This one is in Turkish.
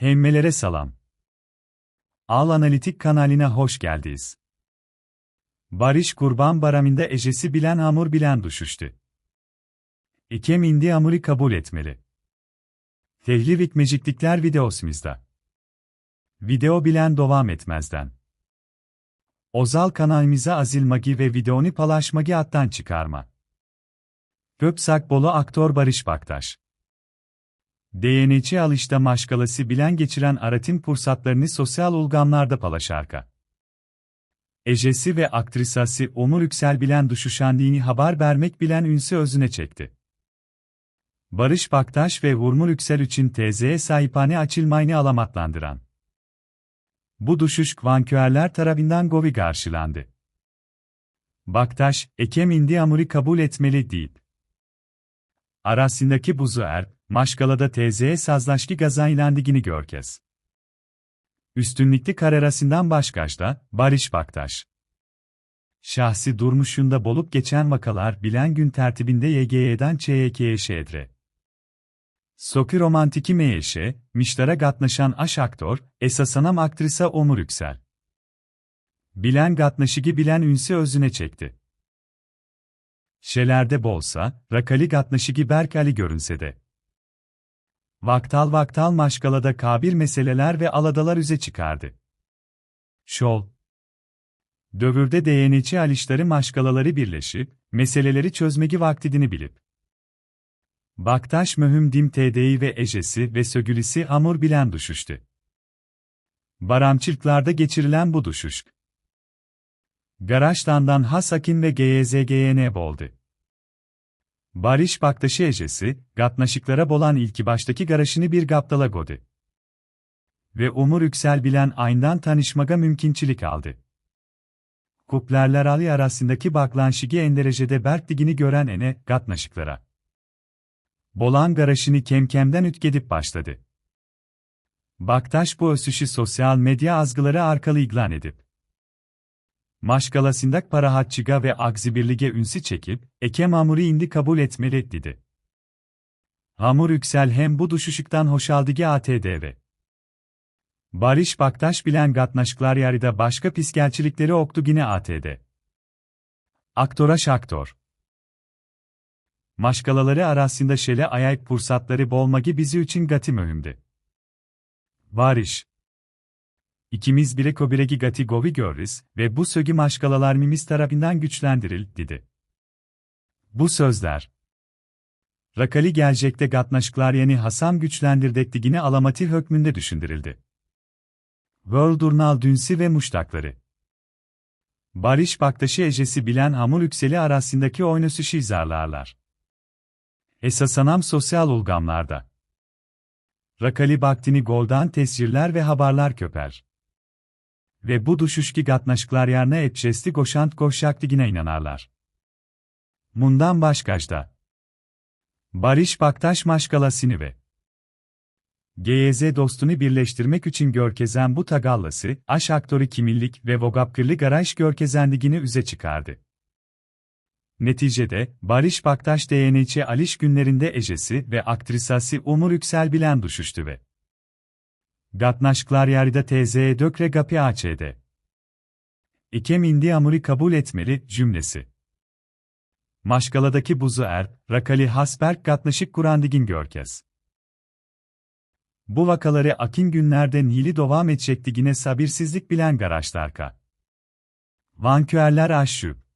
Hemmelere salam. Al Analitik kanalına hoş geldiniz. Barış Kurban Baramin'de ecesi bilen hamur bilen düşüştü. İkem indi hamuri kabul etmeli. Tehlivik meciklikler videosumuzda. Video bilen devam etmezden. Ozal kanalımıza azil magi ve videonu paylaşmagi attan çıkarma. Göpsak Bolu aktör Barış Baktaş. DNC alışta maşgalası bilen geçiren Arat'in pursatlarını sosyal ulgamlarda palaşarka. Ejesi ve aktrisası Omur Yüksel bilen duşuşandini haber vermek bilen ünse özüne çekti. Barış Baktaş ve Vurmur Yüksel için TZ'ye sahipane açılmayını alamatlandıran. Bu düşüş vanküerler tarafından govi karşılandı. Baktaş, Ekem indi amuri kabul etmeli deyip. Arasındaki buzu er, Maşgala'da TZ'ye sazlaşki gazaylandigini görkez. Üstünlükli kararasından başkaçta, Barış Baktaş. Şahsi durmuşunda bolup geçen vakalar bilen gün tertibinde YGY'den ÇYK'ye şedre. Soki romantiki meyeşe, miştara gatnaşan aş aktör, esasanam aktrisa Omur Yüksel. Bilen gatnaşıgi bilen ünse özüne çekti. Şelerde bolsa, rakali gatnaşıgi Berkali görünse de. Vaktal vaktal maşgalada kabir meseleler ve aladalar üze çıkardı. Şol. Dövürde DNC alişleri maşgalaları birleşip, meseleleri çözmegi vaktidini bilip. Baktaş mühüm dim TD'yi ve ejesi ve sögülisi hamur bilen düşüştü. Baramçırklarda geçirilen bu düşüş. Garaştandan Hasakin ve GYZGN boldu. Barış Baktaşı ejesi, gatnaşıklara bolan ilki baştaki garaşını bir gaptala godi. Ve Umur Yüksel bilen ayndan tanışmaga mümkünçilik aldı. Kuplerler Ali arasındaki baklanşigi enderecede berk digini gören ene, gatnaşıklara. Bolan garaşını kemkemden ütgedip başladı. Baktaş bu ösüşü sosyal medya azgıları arkalı iglan edip. Maşgalasindak parahatçıga ve agzibirlige ünsi çekip, Ekem Hamur'u indi kabul etmeli dedi. Hamur Yüksel hem bu düşüşükten hoşaldıgi ATDV. Barış Baktaş bilen gatnaşklar yarıda başka piskelçilikleri oktu yine ATD. Aktora şaktor. Maşgalaları arasında şele ayak pursatları bolmagi bizi için gati mühümdü. Barış. İkimiz bile kobiregi gati govi görürüz ve bu sögi maşgalalar mimiz tarafından güçlendiril, dedi. Bu sözler. Rakali gelecekte gatnaşklar yeni Hasan güçlendirdektigini alamatir hükmünde düşündürüldü. World Dünsi ve Muştakları. Barış Baktaşı ecesi bilen hamur yükseli arasındaki oynasışı izarlarlar. Esasanam sosyal ulgamlarda. Rakali Baktini Goldan tescirler ve haberler köper. Ve bu düşüşki gatnaşklar yarına etçesti goşant goşaktigine inanarlar. Mundan başkaçta. Barış Baktaş maşgalasını ve GYZ dostunu birleştirmek için görkezen bu tagallası, aş aktörü kimillik ve vogapkırlı garaj görkezendigini üze çıkardı. Neticede, Barış Baktaş DNC Aliş günlerinde ejesi ve aktrisası Umur Yüksel bilen düşüştü ve Gatnaşklar TZ'ye dökre gapi AÇ'de. İkem indi amuri kabul etmeli cümlesi. Maşgaladaki buzu er, Rakali Hasberg Gatnaşık Kurandigin görkez. Bu vakaları akin günlerden hili devam edecekti yine sabirsizlik bilen garaşlarka. Vanküerler aşşüp.